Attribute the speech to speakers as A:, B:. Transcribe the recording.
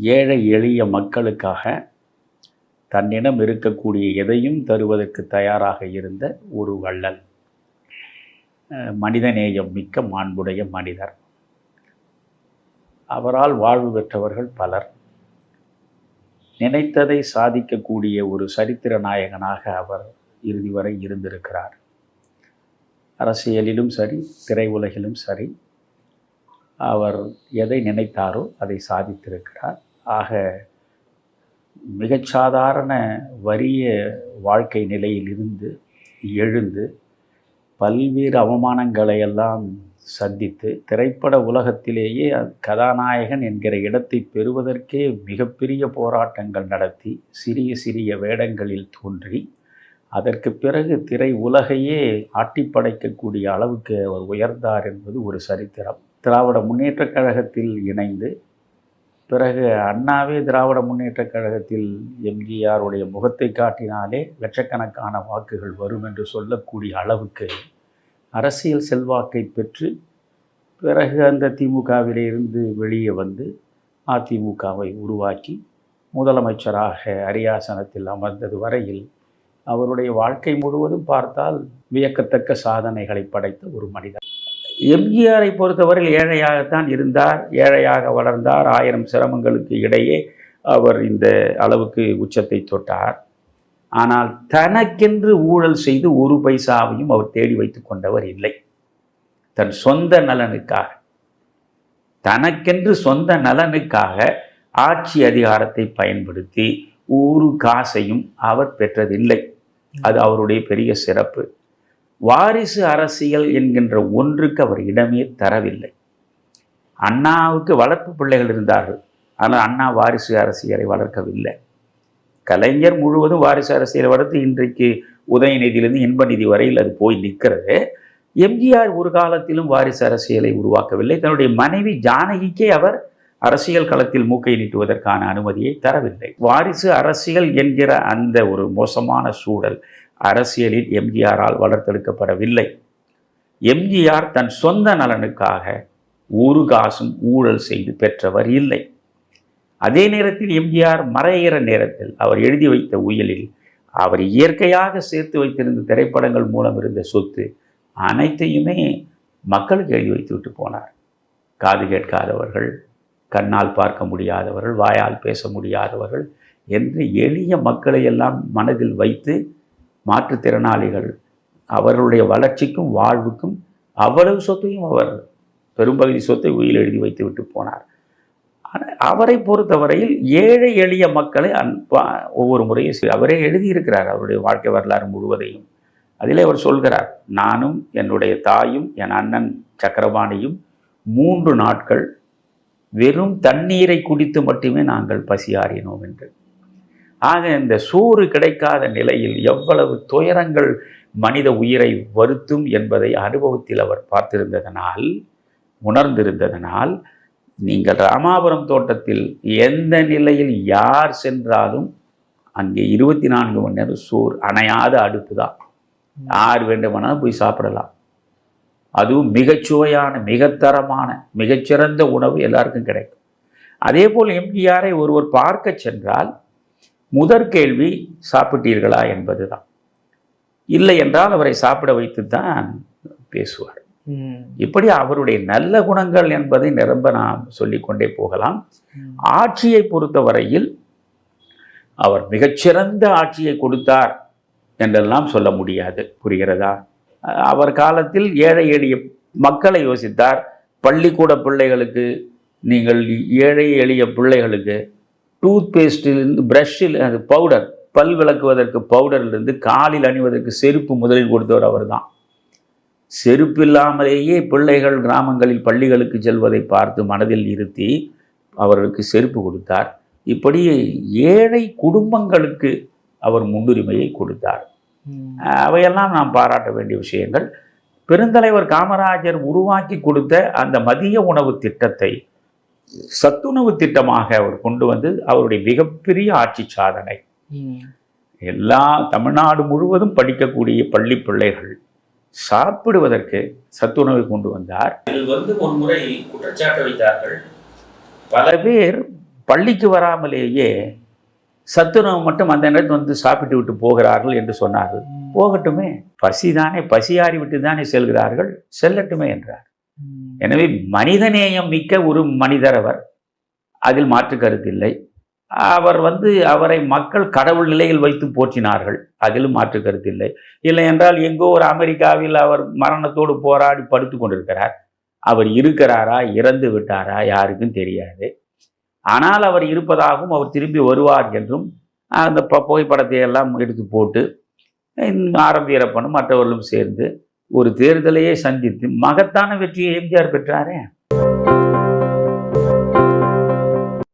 A: ஏழை எளிய மக்களுக்காக தன்னிடம் இருக்கக்கூடிய எதையும் தருவதற்கு தயாராக இருந்த ஒரு வள்ளல். மனிதநேயம் மிக்க மாண்புடைய மனிதர். அவரால் வாழ்வு பெற்றவர்கள் பலர். நினைத்ததை சாதிக்கக்கூடிய ஒரு சரித்திர நாயகனாக அவர் இறுதி வரை இருந்திருக்கிறார். அரசியலிலும் சரி திரையுலகிலும் சரி அவர் எதை நினைத்தாரோ அதை சாதித்திருக்கிறார். ஆக மிகச்சாதாரண வறிய வாழ்க்கை நிலையிலிருந்து எழுந்து பல்வேறு அவமானங்களை எல்லாம் சந்தித்து திரைப்பட உலகத்திலேயே கதாநாயகன் என்கிற இடத்தை பெறுவதற்கே மிகப்பெரிய போராட்டங்கள் நடத்தி சிறிய சிறிய வேடங்களில் தோன்றி அதற்கு பிறகு திரை உலகையே ஆட்டிப்படைக்கக்கூடிய அளவுக்கு அவர் உயர்ந்தார் என்பது ஒரு சரித்திரம். திராவிட முன்னேற்றக் கழகத்தில் இணைந்து பிறகு அண்ணாவே திராவிட முன்னேற்றக் கழகத்தில் எம்ஜிஆருடைய முகத்தை காட்டினாலே லட்சக்கணக்கான வாக்குகள் வரும் என்று சொல்லக்கூடிய அளவுக்கு அரசியல் செல்வாக்கை பெற்று பிறகு அந்த திமுகவிலே இருந்து வெளியே வந்து அதிமுகவை உருவாக்கி முதலமைச்சராக அரியாசனத்தில் அமர்ந்தது வரையில் அவருடைய வாழ்க்கை முழுவதும் பார்த்தால் வியக்கத்தக்க சாதனைகளை படைத்த ஒரு மனிதர். எம்ஜிஆரை பொறுத்தவரையில் ஏழையாகத்தான் இருந்தார் ஏழையாக வளர்ந்தார். ஆயிரம் சிரமங்களுக்கு இடையே அவர் இந்த அளவுக்கு உச்சத்தை தொட்டார். ஆனால் தனக்கென்று ஊழல் செய்து ஒரு பைசாவையும் அவர் தேடி வைத்துக் கொண்டவர் இல்லை. தன் சொந்த நலனுக்காக தனக்கென்று சொந்த நலனுக்காக ஆட்சி அதிகாரத்தை பயன்படுத்தி ஒரு காசையும் அவர் பெற்றதில்லை. அது அவருடைய பெரிய சிறப்பு. வாரிசு அரசியல் என்கின்ற ஒன்றுக்கு அவர் இடமே தரவில்லை. அண்ணாவுக்கு வளர்ப்பு பிள்ளைகள் இருந்தார்கள். ஆனால் அண்ணா வாரிசு அரசியலை வளர்க்கவில்லை. கலைஞர் முழுவதும் வாரிசு அரசியலை வளர்த்து இன்றைக்கு உதயநிதியிலிருந்து இன்ப நிதி வரையில் அது போய் நிற்கிறது. எம்ஜிஆர் ஒரு காலத்திலும் வாரிசு அரசியலை உருவாக்கவில்லை. தன்னுடைய மனைவி ஜானகிக்கே அவர் அரசியல் களத்தில் மூக்கை நீட்டுவதற்கான அனுமதியை தரவில்லை. வாரிசு அரசியல் என்கிற அந்த ஒரு மோசமான சூழல் அரசியலில் எம்ஜிஆரால் வளர்த்தெடுக்கப்படவில்லை. எம்ஜிஆர் தன் சொந்த நலனுக்காக ஒரு காசும் ஊழல் செய்து பெற்றவர் இல்லை. அதே நேரத்தில் எம்ஜிஆர் மறைகிற நேரத்தில் அவர் எழுதி வைத்த உயலில் அவர் இயற்கையாக சேர்த்து வைத்திருந்த திரைப்படங்கள் மூலம் இருந்த சொத்து அனைத்தையுமே மக்களுக்கு எழுதி வைத்து விட்டு போனார். காது கேட்காதவர்கள் கண்ணால் பார்க்க முடியாதவர்கள் வாயால் பேச முடியாதவர்கள் என்று எளிய மக்களை எல்லாம் மனதில் வைத்து மாற்றுத்திறனாளிகள் அவர்களுடைய வளர்ச்சிக்கும் வாழ்வுக்கும் அவ்வளவு சொத்தையும் அவர் பெரும்பகுதி சொத்தை உயில் எழுதி வைத்து விட்டு போனார். ஆனால் அவரை பொறுத்தவரையில் ஏழை எளிய மக்களை அன்பா ஒவ்வொரு முறையும் அவரே எழுதியிருக்கிறார் அவருடைய வாழ்க்கை வரலாறு முழுவதையும். அதிலே அவர் சொல்கிறார் நானும் என்னுடைய தாயும் என் அண்ணன் சக்கரபாணியும் மூன்று நாட்கள் வெறும் தண்ணீரை குடித்து மட்டுமே நாங்கள் பசியாறினோம் என்று. ஆக இந்த சோறு கிடைக்காத நிலையில் எவ்வளவு துயரங்கள் மனித உயிரை வருத்தும் என்பதை அனுபவத்தில் அவர் பார்த்திருந்ததனால் உணர்ந்திருந்ததனால் நீங்கள் ராமாபுரம் தோட்டத்தில் எந்த நிலையில் யார் சென்றாலும் அங்கே இருபத்தி நான்கு மணி நேரம் சோறு அணையாத அடுப்பு தான். யார் வேண்டுமானாலும் போய் சாப்பிடலாம். அதுவும் மிகச்சுவையான மிகத்தரமான மிகச்சிறந்த உணவு எல்லாருக்கும் கிடைக்கும். அதே போல் எம்ஜிஆரை ஒருவர் பார்க்க சென்றால் முதற் கேள்வி சாப்பிட்டீர்களா என்பதுதான். இல்லை என்றால் அவரை சாப்பிட வைத்து தான் பேசுவார். இப்படி அவருடைய நல்ல குணங்கள் என்பதை நிரம்ப நாம் சொல்லிக்கொண்டே போகலாம். ஆட்சியை பொறுத்தவரையில் அவர் மிகச்சிறந்த ஆட்சியை கொடுத்தார் என்றெல்லாம் சொல்ல முடியாது. புரிகிறதா? அவர் காலத்தில் ஏழை எளிய மக்களை யோசித்தார். பள்ளிக்கூட பிள்ளைகளுக்கு நீங்கள் ஏழை எளிய பிள்ளைகளுக்கு டூத் பேஸ்டிலிருந்து ப்ரஷ்ஷில் அது பவுடர் பல் விளக்குவதற்கு பவுடர்லேருந்து காலில் அணிவதற்கு செருப்பு முதலில் கொடுத்தவர் அவர்தான். செருப்பு இல்லாமலேயே பிள்ளைகள் கிராமங்களில் பள்ளிகளுக்கு செல்வதை பார்த்து மனதில் இருத்தி அவர்களுக்கு செருப்பு கொடுத்தார். இப்படி ஏழை குடும்பங்களுக்கு அவர் முன்னுரிமையை கொடுத்தார். அவையெல்லாம் நாம் பாராட்ட வேண்டிய விஷயங்கள். பெருந்தலைவர் காமராஜர் உருவாக்கி கொடுத்த அந்த மதிய உணவு திட்டத்தை சத்துணவு திட்டமாக அவர் கொண்டு வந்து அவருடைய மிகப்பெரிய ஆட்சி சாதனை. எல்லா தமிழ்நாடு முழுவதும் படிக்கக்கூடிய பள்ளி பிள்ளைகள் சாப்பிடுவதற்கு சத்துணவை கொண்டு வந்தார். இதில் வந்து ஒரு முறை குற்றச்சாட்டு வைத்தார்கள். பல பேர் பள்ளிக்கு வராமலேயே சத்துணவு மட்டும் அந்த நேரத்தில் வந்து சாப்பிட்டு விட்டு போகிறார்கள் என்று சொன்னார்கள். போகட்டுமே. பசி தானே பசியாறி விட்டு தானே செல்கிறார்கள். செல்லட்டுமே என்றார். எனவே மனிதநேயம் மிக்க ஒரு மனிதர் அவர். அதில் மாற்று கருத்து இல்லை. அவர் வந்து அவரை மக்கள் கடவுள் நிலையில் வைத்து போற்றினார்கள். அதிலும் மாற்று கருத்து இல்லை. இல்லை என்றால் எங்கோ ஒரு அமெரிக்காவில் அவர் மரணத்தோடு போராடி படுத்து கொண்டிருக்கிறார். அவர் இருக்கிறாரா? இறந்து விட்டாரா? யாருக்கும் தெரியாது. ஆனால் அவர் இருப்பதாகவும் அவர் திரும்பி வருவார் என்றும் அந்த ப- புகைப்படத்தை எல்லாம் எடுத்து போட்டு ஆரம்பியரப்பனும் மற்றவர்களும் சேர்ந்து ஒரு தேர்தலையே சந்தித்து மகத்தான வெற்றியை எம்ஜிஆர் பெற்றாரே?